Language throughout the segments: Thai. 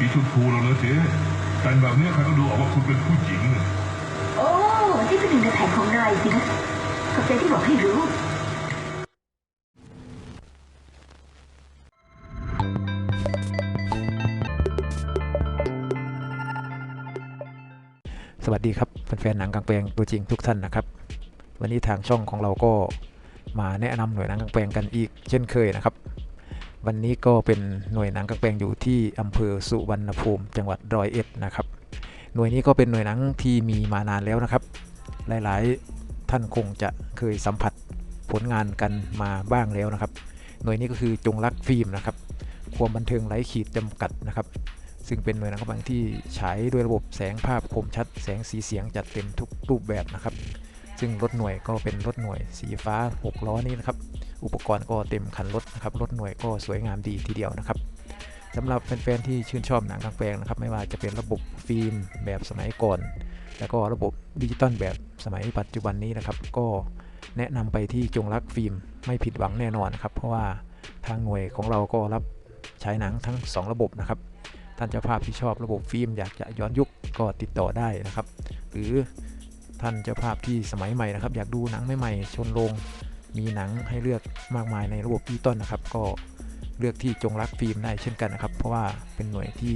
สีชมพูแล้วนะเจ๊แต่งแบบเนี้ยใครก็ดูออกว่าคุณเป็นผู้หญิงน่ะโอ้ นี่คือหนึ่งในแผนของนายสินะขอบใจที่บอกให้รู้ สวัสดีครับแฟนๆหนังกลางแปลงตัวจริงทุกท่านนะครับ วันนี้ทางช่องของเราก็มาแนะนำหน่วยหนังกลางแปลงกันอีกเช่นเคยนะครับ วันนี้ก็เป็นหน่วยหนังกางแปลงอยู่ที่อำเภอสุวรรณภูมิ จังหวัดร้อยเอ็ดนะครับ หน่วยนี้ก็เป็นหน่วยหนังที่มีมานานแล้วนะครับ หลายๆท่านคงจะเคยสัมผัสผลงานกันมาบ้างแล้วนะครับ หน่วยนี้ก็คือจงรักฟิล์มนะครับ ความบันเทิงไร้ขีดจำกัดนะครับ ซึ่งเป็นหน่วยหนังกำลังที่ฉายด้วยระบบแสงภาพคมชัด แสงสีเสียงจัดเต็มทุกรูปแบบนะครับ ซึ่งรถหน่วยก็เป็นรถหน่วยสีฟ้า 6 ล้อนี้นะครับ อุปกรณ์ก็เต็มคันรถนะครับรถหน่วยก็สวยงามดีทีเดียวนะครับสำหรับแฟนๆที่ชื่นชอบหนังกลางแปลงนะครับ ไม่ว่าจะเป็นระบบฟิล์มแบบสมัยก่อน แล้วก็ระบบดิจิตอลแบบสมัยปัจจุบันนี้นะครับ ก็แนะนำไปที่จงรักฟิล์มไม่ผิดหวังแน่นอนครับ เพราะว่าทางหน่วยของเราก็รับใช้หนังทั้ง 2 ระบบนะครับท่านเจ้าภาพที่ชอบระบบฟิล์มอยากจะย้อนยุคก็ติดต่อได้นะครับ หรือท่านเจ้าภาพที่สมัยใหม่นะครับ อยากดูหนังใหม่ๆชนโรง มีหนังให้เลือกมากมายในระบบดิจิตอลนะครับ ก็เลือกที่จงรักฟิล์มได้เช่นกันนะครับ เพราะว่าเป็นหน่วยที่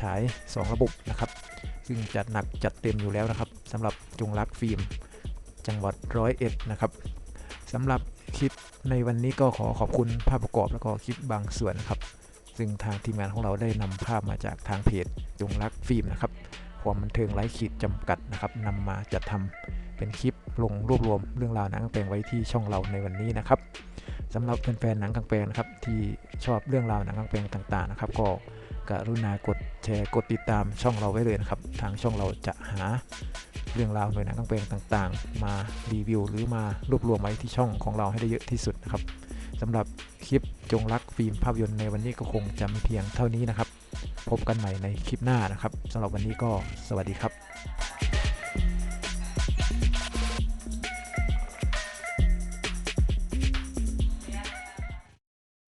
ฉาย 2 ระบบนะครับ ซึ่งจัดหนักจัดเต็มอยู่แล้วนะครับสำหรับจงรักฟิล์ม จังหวัดร้อยเอ็ดนะครับสำหรับคลิปในวันนี้ก็ขอขอบคุณภาพประกอบแล้วก็คลิปบางส่วนนะครับซึ่งทางทีมงานของเราได้นำภาพมาจากทางเพจจงรักฟิล์มนะครับความบันเทิงไร้ขีดจำกัดนะครับนำมาจัดทำ เป็นคลิปลงรวบรวมเรื่องราวหนังกางแปลงไว้ที่ช่องเราในวันนี้นะครับสำหรับแฟนๆหนังกางแปลงนะครับที่ชอบเรื่องราวหนังกางแปลงต่างๆนะครับ ก็กรุณากดแชร์กดติดตามช่องเราไว้เลยนะครับ ทางช่องเราจะหาเรื่องราวหน่วยหนังกางแปลงต่างๆ มารีวิว หรือมารวบรวมไว้ที่ช่องของเราให้ได้เยอะที่สุดนะครับสำหรับคลิปจงรักฟิล์มภาพยนตร์ในวันนี้ก็คงจะมีเพียงเท่านี้นะครับ พบกันใหม่ในคลิปหน้านะครับสำหรับวันนี้ก็สวัสดีครับ